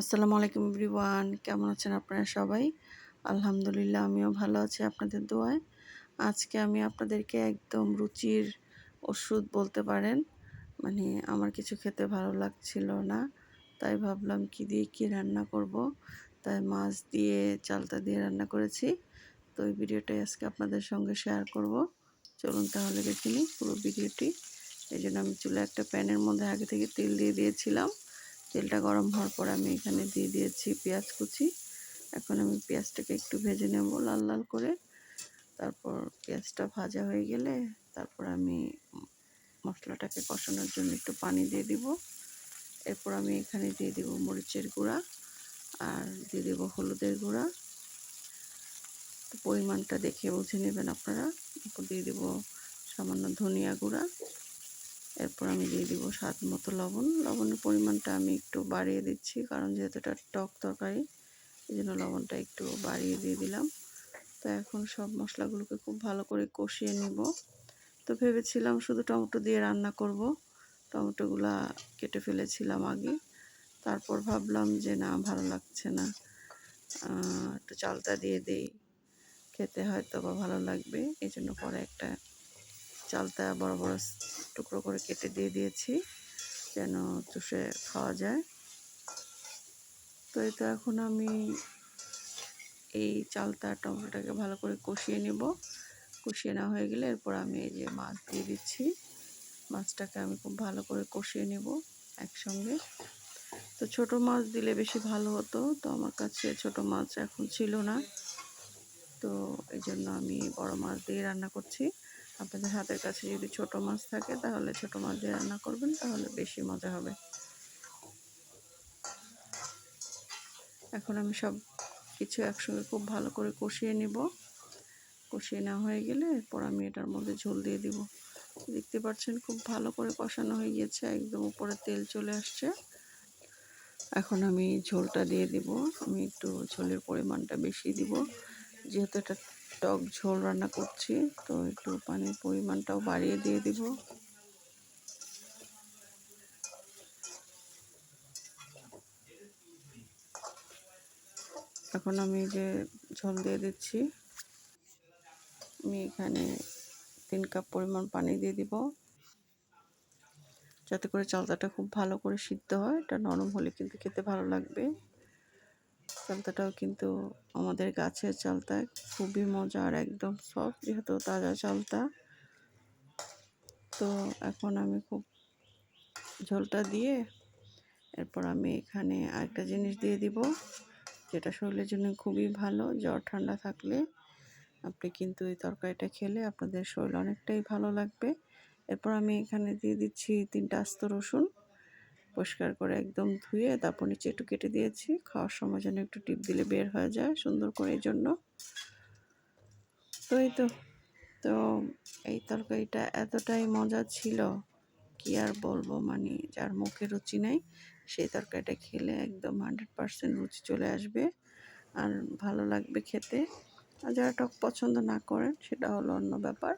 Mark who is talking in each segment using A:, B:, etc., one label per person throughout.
A: আসসালামু আলাইকুম এভরিওয়ান, কেমন আছেন আপনারা সবাই? আলহামদুলিল্লাহ, আমিও ভালো আছি আপনাদের দোয়ায়। আজকে আমি আপনাদেরকে একদম রুচির ওষুধ বলতে পারেন। মানে আমার কিছু খেতে ভালো লাগছিল না, তাই ভাবলাম কি দিয়ে কি রান্না করব? তাই মাছ দিয়ে চালটা দিয়ে রান্না করেছি। তো এই ভিডিওটাই আজকে আপনাদের সঙ্গে শেয়ার করব। চলুন তাহলে দেখে নিই পুরো ভিডিওটি। এই জন্য আমি চুলে একটা প্যানের মধ্যে আগে থেকে তেল দিয়ে দিয়েছিলাম। তেলটা গরম হওয়ার পর আমি এখানে দিয়ে দিয়েছি পেঁয়াজ কুচি। এখন আমি পেঁয়াজটাকে একটু ভেজে নেব লাল লাল করে। তারপর পেঁয়াজটা ভাজা হয়ে গেলে তারপর আমি মশলাটাকে কষানোর জন্য একটু পানি দিয়ে দিব। এরপর আমি এখানে দিয়ে দিব মরিচের গুঁড়া আর দিয়ে দেবো হলুদের গুঁড়া। তো পরিমাণটা দেখে বুঝে নেবেন আপনারা। দিয়ে দেবো সামান্য ধনিয়া গুঁড়া। এরপর আমি দিয়ে দিব স্বাদ মতো লবণ। লবণের পরিমাণটা আমি একটু বাড়িয়ে দিচ্ছি, কারণ যেহেতু এটা টক তরকারি, এই জন্য লবণটা একটু বাড়িয়ে দিয়ে দিলাম। তো এখন সব মশলাগুলোকে খুব ভালো করে কষিয়ে নিব। তো ভেবেছিলাম শুধু টমেটো দিয়ে রান্না করব, টমেটোগুলা কেটে ফেলেছিলাম আগে। তারপর ভাবলাম যে না, ভালো লাগছে না। একটু চালটা দিয়ে দেই, খেতে হয়তো বা ভালো লাগবে এই জন্য পরে একটা চালটা বড় বড় টুকরো করে কেটে দিয়ে দিয়েছি যেন চুষে খাওয়া যায়। তো তো এখন আমি এই চালটা, টমেটোটাকে ভালো করে কষিয়ে নেব। কষিয়ে না হয়ে গেলে এরপর আমি এই যে মাছ দিয়ে দিচ্ছি। মাছটাকে আমি খুব ভালো করে কষিয়ে নেব একসঙ্গে। তো ছোট মাছ দিলে বেশি ভালো হতো, তো আমার কাছে ছোট মাছ এখন ছিল না। তো এই জন্য আমি বড় মাছ দিয়ে রান্না করছি। আপনাদের হাতের কাছে যদি ছোট মাছ থাকে, তাহলে ছোট মাছ দিয়ে রান্না করবেন, তাহলে বেশি মজা হবে। এখন আমি সব কিছু একসঙ্গে খুব ভালো করে কষিয়ে নিব। কষিয়ে নেওয়া হয়ে গেলে এরপর আমি এটার মধ্যে ঝোল দিয়ে দিব। দেখতে পাচ্ছেন খুব ভালো করে কষানো হয়ে গিয়েছে, একদম উপরে তেল চলে আসছে। এখন আমি ঝোলটা দিয়ে দিব। আমি একটু ঝোলের পরিমাণটা বেশি দিব, যেহেতু এটা টক ঝোল রান্না করছি, তো একটু পানির পরিমাণটাও বাড়িয়ে দিয়ে দিব। এখন আমি যে ঝোল দিয়ে দিচ্ছি। আমি এখানে তিন কাপ পরিমাণ পানি দিয়ে দিব। যাতে করে চালতাটা খুব ভালো করে সিদ্ধ হয়, এটা নরম হলে কিন্তু খেতে ভালো লাগবে। চালতাটাও কিন্তু আমাদের গাছের চালতা খুবই মজা আর একদম সফট, যেহেতু তাজা চালতা। তো এখন আমি খুব ঝোলটা দিয়ে এরপর আমি এখানে আরেকটা জিনিস দিয়ে দিব, যেটা শরীরের জন্য খুবই ভালো। জ্বর ঠান্ডা থাকলে আপনি কিন্তু এই তরকারিটা খেলে আপনাদের শরীর অনেকটাই ভালো লাগবে। এরপর আমি এখানে দিয়ে দিচ্ছি তিনটা আস্ত রসুন। পরিষ্কার করে একদম ধুয়ে তারপর নিচে একটু কেটে দিয়েছি। খাওয়ার সময় যেন একটু টিপ দিলে বের হয়ে যায় সুন্দর করে এই জন্য। তো এই তো তো এই তরকারিটা এতটাই মজা ছিল, কি আর বলব মানে যার মুখে রুচি নেই, সেই তরকারিটা খেলে একদম হান্ড্রেড পারসেন্ট রুচি চলে আসবে আর ভালো লাগবে খেতে। আর যারা টক পছন্দ না করেন সেটা হলো অন্য ব্যাপার।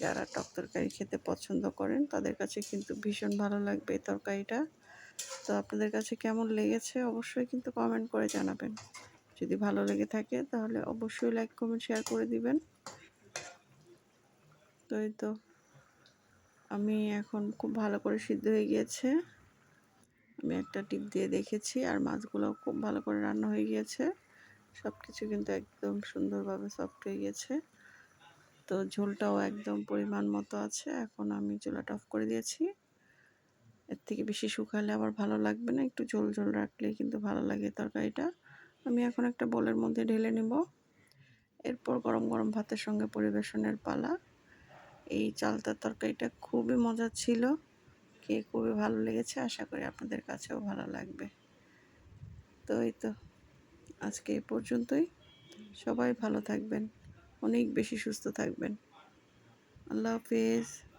A: যারা টক তরকারি খেতে পছন্দ করেন তাদের কাছে কিন্তু ভীষণ ভালো লাগবে এই তরকারিটা। তো আপনাদের কাছে কেমন লেগেছে অবশ্যই কিন্তু কমেন্ট করে জানাবেন। যদি ভালো লেগে থাকে তাহলে অবশ্যই লাইক কমেন্ট শেয়ার করে দিবেন। তো এই তো আমি এখন খুব ভালো করে সিদ্ধ হয়ে গিয়েছে। আমি একটা টিপ দিয়ে দেখেছি আর মাছগুলো খুব ভালো করে রান্না হয়ে গিয়েছে। সব কিছু কিন্তু একদম সুন্দরভাবে সফট হয়ে গেছে তো ঝোলটাও একদম পরিমাণ মতো আছে। এখন আমি চুলাটা অফ করে দিয়েছি। এর থেকে বেশি শুকালে আবার ভালো লাগবে না। একটু ঝোল ঝোল রাখলেই কিন্তু ভালো লাগে তরকারিটা। আমি এখন একটা বোলের মধ্যে ঢেলে নেব। এরপর গরম গরম ভাতের সঙ্গে পরিবেশনের পালা। এই চালতার তরকারিটা খুবই মজা ছিল। কে খুবই ভালো লেগেছে। আশা করি আপনাদের কাছেও ভালো লাগবে। তো এই তো, আজকে এ পর্যন্তই। সবাই ভালো থাকবেন, অনেক বেশি সুস্থ থাকবেন। আল্লাহ হাফিজ।